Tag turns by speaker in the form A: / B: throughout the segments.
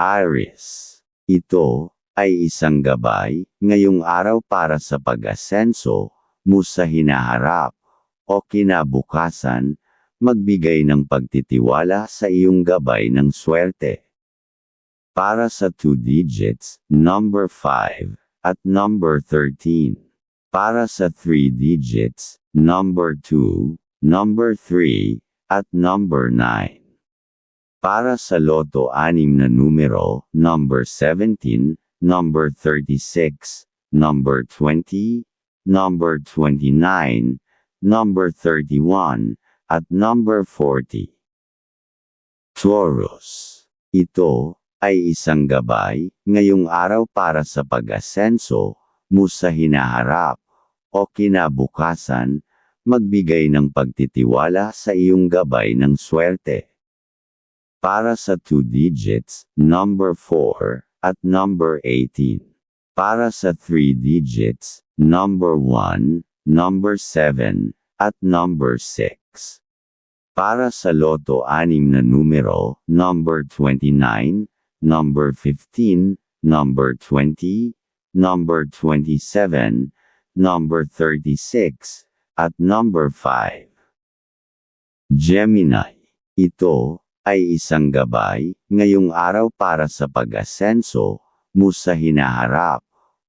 A: Aries. Ito ay isang gabay ngayong araw para sa pag-asenso mo sa hinaharap o kinabukasan, magbigay ng pagtitiwala sa iyong gabay ng swerte. Para sa 2 digits, number 5 at number 13. Para sa 3 digits, number 2, number 3, at number 9. Para sa loto anim na numero, number 17, number 36, number 20, number 29, number 31, at number 40. Taurus. Ito ay isang gabay ngayong araw para sa pag-asenso mo sa hinaharap o kinabukasan, magbigay ng pagtitiwala sa iyong gabay ng swerte. Para sa 2 digits, number 4, at number 18. Para sa 3 digits, number 1, number 7, at number 6. Para sa loto anim na numero, number 29, number 15, number 20, number 27, number 36, at number 5. Gemini. Ito ay isang gabay ngayong araw para sa pag-asenso mo sa hinaharap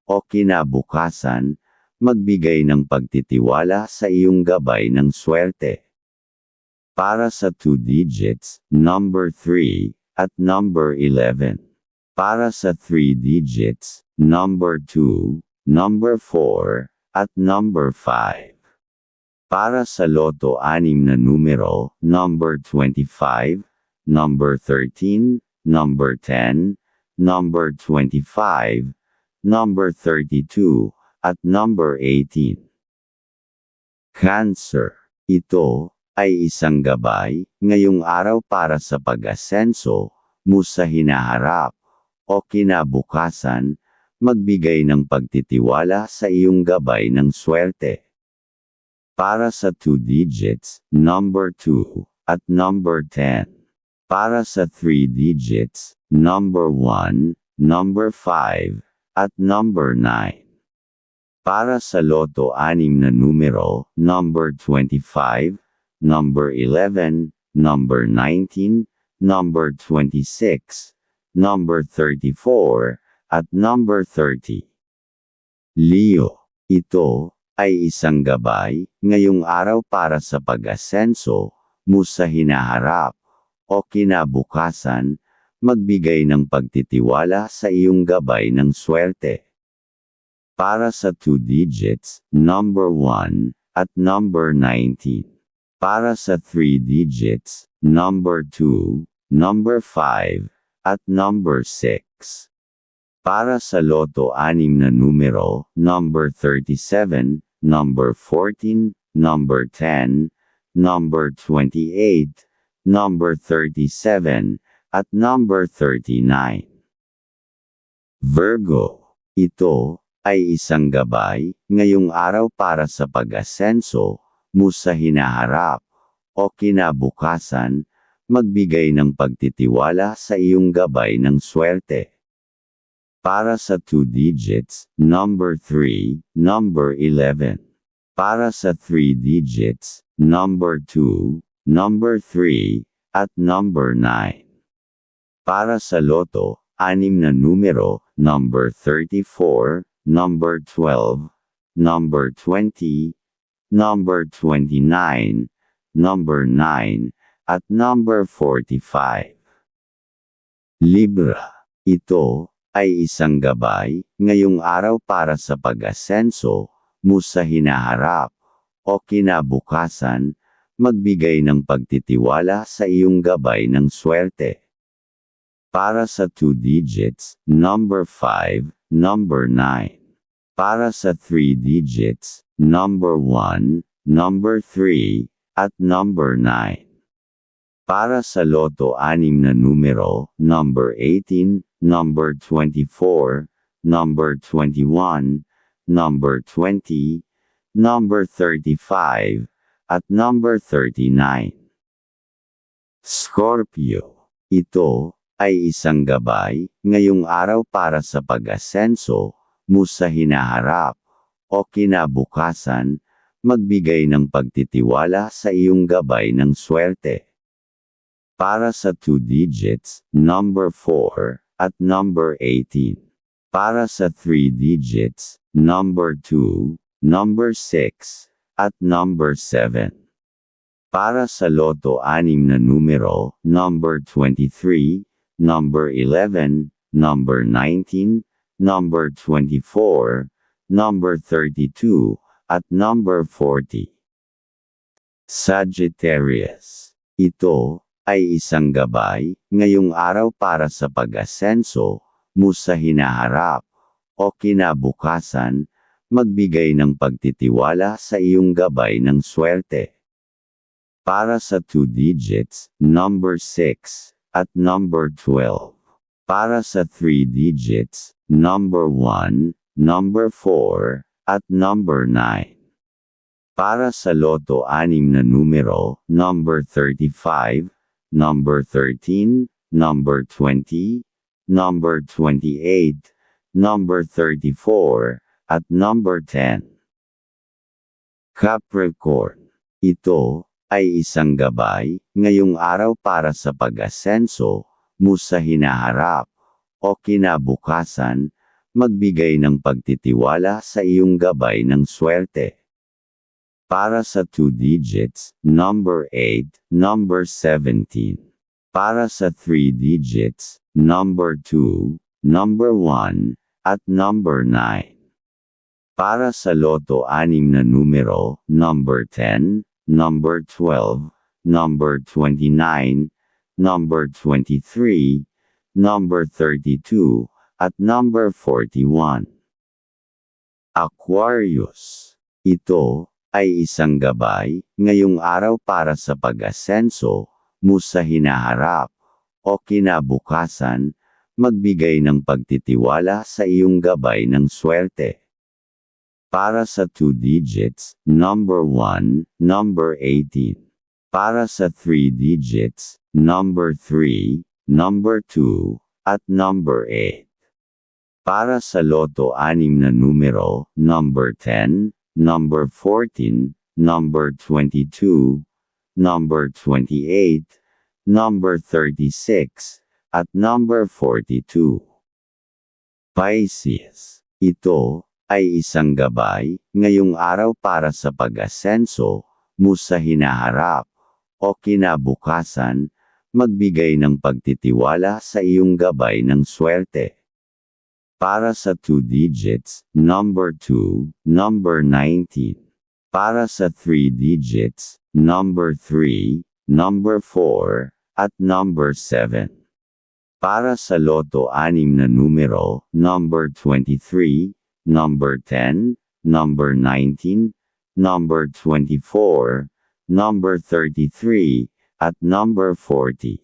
A: o kinabukasan, magbigay ng pagtitiwala sa iyong gabay ng swerte. Para sa 2 digits, number 3, at number 11. Para sa 3 digits, number 2, number 4, at number 5. Para sa loto anim na numero, number 25, number 13, number 10, number 25, number 32, at number 18. Cancer. Ito ay isang gabay ngayong araw para sa pag-asenso mo sa hinaharap o kinabukasan, magbigay ng pagtitiwala sa iyong gabay ng swerte. Para sa 2 digits, number 2, at number 10. Para sa 3 digits, number 1, number 5, at number 9. Para sa loto anim na numero, number 25, number 11, number 19, number 26, number 34, at number 30. Leo, ito ay isang gabay ngayong araw para sa pag-asenso mo sa hinaharap o kinabukasan, magbigay ng pagtitiwala sa iyong gabay ng swerte. Para sa 2 digits, number 1, at number 19. Para sa 3 digits, number 2, number 5, at number 6. Para sa loto anim na numero, number 37, number 14, number 10, number 28, number 37, at number 39. Virgo, ito ay isang gabay ngayong araw para sa pag-asenso mo sa hinaharap o kinabukasan, magbigay ng pagtitiwala sa iyong gabay ng swerte. Para sa 2 digits, number 3, number 11. Para sa 3 digits, number 2, number 3, at number 9. Para sa loto, anim na numero, number 34, number 12, number 20, number 29, number 9, at number 45. Libra. Ito ay isang gabay ngayong araw para sa pag-asenso mo sa hinaharap o kinabukasan, magbigay ng pagtitiwala sa iyong gabay ng swerte. Para sa 2 digits, number 5, number 9. Para sa 3 digits, number 1, number 3, at number 9. Para sa loto anim na numero, number 18, number 24, number 21, number 20, number 35, at number 39. Scorpio. Ito ay isang gabay, ngayong araw para sa pag-asenso, mo sa hinaharap, o kinabukasan, magbigay ng pagtitiwala sa iyong gabay ng swerte. Para sa 2 digits, number 4, at number 18. Para sa 3 digits, number 2, number 6, at number 7. Para sa loto anim na numero, number 23, number 11, number 19, number 24, number 32, at number 40. Sagittarius. Ito ay isang gabay ngayong araw para sa pag-asenso mo sa hinaharap o kinabukasan, magbigay ng pagtitiwala sa iyong gabay ng swerte. Para sa 2 digits, number 6, at number 12. Para sa 3 digits, number 1, number 4, at number 9. Para sa loto anim na numero, number 35, number 13, number 20, number 28, number 34, at number 10. Capricorn. Ito, ay isang gabay, ngayong araw para sa pag-asenso, mo sa hinaharap, o kinabukasan, magbigay ng pagtitiwala sa iyong gabay ng swerte. Para sa 2 digits, number 8, number 17. Para sa 3 digits, number 2, number 1, at number 9. Para sa loto anim na numero, number 10, number 12, number 29, number 23, number 32, at number 41. Aquarius. Ito ay isang gabay ngayong araw para sa pag-asenso mo sa hinaharap o kinabukasan, magbigay ng pagtitiwala sa iyong gabay ng swerte. Para sa 2 digits, number 1, number 18. Para sa 3 digits, number 3, number 2, at number 8. Para sa loto anim na numero, number 10, number 14, number 22, number 28, number 36, at number 42. Pisces. Ito, ay isang gabay, ngayong araw para sa pag-asenso, mo sa hinaharap, o kinabukasan, magbigay ng pagtitiwala sa iyong gabay ng swerte. Para sa 2 digits, number 2, number 19. Para sa 3 digits, number 3, number 4, at number 7. Para sa loto anim na numero, number 23, number 10, number 19, number 24, number 33, at number 40.